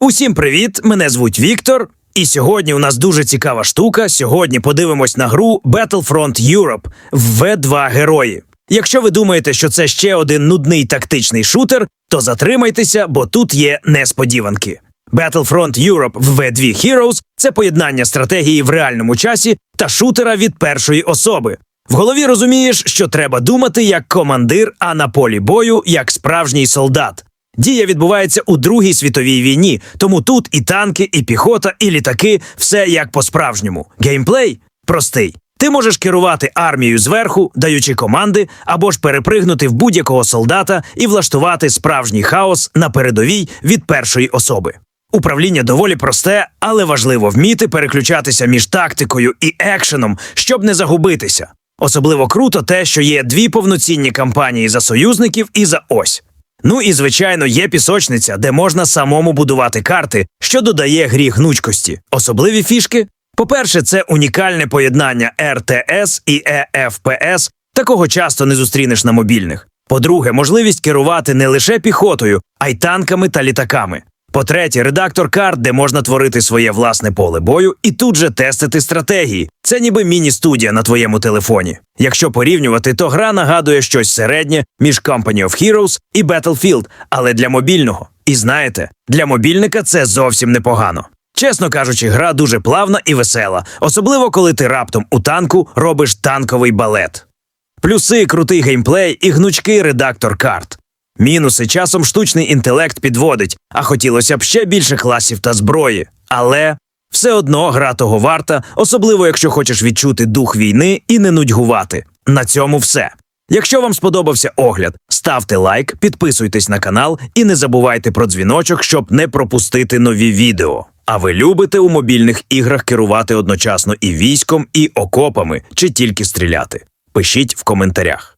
Усім привіт! Мене звуть Віктор. І сьогодні у нас дуже цікава штука. Сьогодні подивимось на гру Battlefront Europe в V2 герої. Якщо ви думаєте, що це ще один нудний тактичний шутер, то затримайтеся, бо тут є несподіванки. Battlefront Europe в V2 Heroes – це поєднання стратегії в реальному часі та шутера від першої особи. В голові розумієш, що треба думати як командир, а на полі бою як справжній солдат. Дія відбувається у Другій світовій війні, тому тут і танки, і піхота, і літаки все як по-справжньому. Геймплей простий. Ти можеш керувати армією зверху, даючи команди, або ж перепригнути в будь-якого солдата і влаштувати справжній хаос на передовій від першої особи. Управління доволі просте, але важливо вміти переключатися між тактикою і екшеном, щоб не загубитися. Особливо круто те, що є дві повноцінні кампанії за союзників і за ось. Ну і звичайно є пісочниця, де можна самому будувати карти, що додає грі гнучкості. Особливі фішки. По-перше, це унікальне поєднання RTS і EFPS, такого часто не зустрінеш на мобільних. По-друге, можливість керувати не лише піхотою, а й танками та літаками. По-третє, редактор карт, де можна творити своє власне поле бою і тут же тестити стратегії. Це ніби міні-студія на твоєму телефоні. Якщо порівнювати, то гра нагадує щось середнє між Company of Heroes і Battlefield, але для мобільного. І знаєте, для мобільника це зовсім непогано. Чесно кажучи, гра дуже плавна і весела, особливо коли ти раптом у танку робиш танковий балет. Плюси крутий геймплей і гнучкий редактор карт. Мінуси часом штучний інтелект підводить, а хотілося б ще більше класів та зброї. Але все одно гра того варта, особливо якщо хочеш відчути дух війни і не нудьгувати. На цьому все. Якщо вам сподобався огляд, ставте лайк, підписуйтесь на канал і не забувайте про дзвіночок, щоб не пропустити нові відео. А ви любите у мобільних іграх керувати одночасно і військом, і окопами, чи тільки стріляти? Пишіть в коментарях.